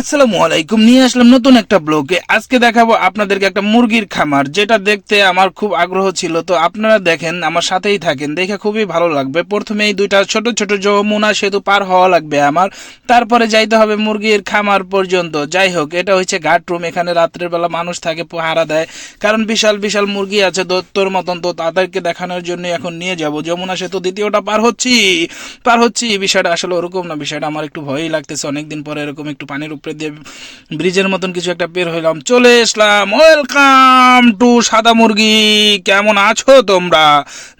আসসালামু আলাইকুম, নিয়ে আসলাম নতুন একটা ব্লগে। আজকে দেখাবো আপনাদেরকে একটা মুরগির খামার, যেটা দেখতে আমার খুব আগ্রহ ছিল। তো আপনারা দেখেন, আমার সাথেই থাকেন, দেখে খুবই ভালো লাগবে। প্রথমে এই দুইটা ছোট ছোট যমুনা সেতু পার হওয়া লাগবে আমার। তারপরে যাইতে হবে মুরগির খামার পর্যন্ত। যাই হোক, এটা হচ্ছে ঘাট রুম এখানে রাত্রের বেলা মানুষ থাকে, পাহারা দেয়। কারণ বিশাল বিশাল মুরগি আছে, দত্তর মতন। তো তাদেরকে দেখানোর জন্য এখন নিয়ে যাব। যমুনা সেতু দ্বিতীয়টা পার হচ্ছি পার হচ্ছি। বিষয়টা আসলে ওরকম না, বিষয়টা আমার একটু ভয়ই লাগতেছে। অনেকদিন পরে এরকম একটু পানির উপরে দিয়ে ব্রিজের মতন কিছু একটা বের হইলাম। চলে এসলাম। ওয়েলকাম টু সাদা মুরগি। কেমন আছো তোমরা?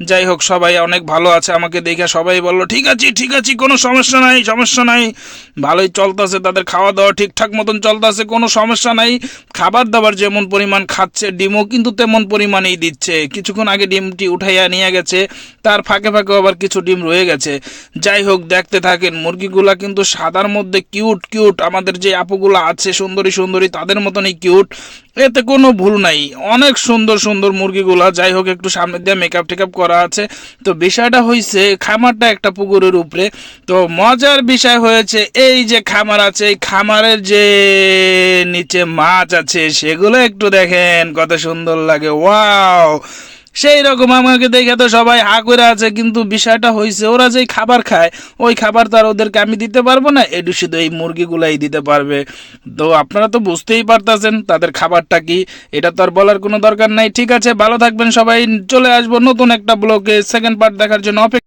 যাই হোক, সবাই অনেক ভালো আছে। আমাকে দেখে সবাই বলল, ঠিক আছে ঠিক আছে, কোনো সমস্যা নাই সমস্যা নাই। ভালোই চলতেছে, তাদের খাওয়া দাওয়া ঠিকঠাক মতন চলতেছে, কোনো সমস্যা নাই। খাবার দাবার যেমন পরিমাণ খাচ্ছে, ডিমও কিন্তু তেমন পরিমাণেই দিচ্ছে। কিছুক্ষণ আগে ডিমটি উঠাইয়া নিয়ে গেছে, তার ফাঁকে ফাঁকে আবার কিছু ডিম রয়ে গেছে। যাই হোক, দেখতে থাকেন, মুরগিগুলা কিন্তু সাদার মধ্যে কিউট কিউট আমাদের যে আপুগুলা আছে, সুন্দরী সুন্দরী, তাদের মতনই কিউট এতে কোনো ভুল নাই। অনেক সুন্দর সুন্দর মুরগিগুলা, যাই হোক একটু সামনে দিয়ে মেকআপ টেকআপ করা আছে। তো বিষয়টা হয়েছে খামারটা একটা পুকুরের উপরে। তো মজার বিষয় হয়েছে, এই যে খামার আছে, এই খামারের যে নিচে মাছ আছে, সেগুলো একটু দেখেন, কত সুন্দর লাগে। ওয়াও! সেই রকম আমাকে দেখে তো সবাই হা করে আছে, কিন্তু বিষয়টা হয়েছে ওরা যেই খাবার খায়, ওই খাবার তো আর ওদেরকে আমি দিতে পারব না এটু শুধু এই মুরগিগুলাই দিতে পারবে। তো আপনারা তো বুঝতেই পারতেছেন তাদের খাবারটা কি, এটা তো আর বলার কোনো দরকার নাই। ঠিক আছে, ভালো থাকবেন সবাই, চলে আসব নতুন একটা ব্লগে সেকেন্ড পার্ট দেখার জন্য অপেক্ষা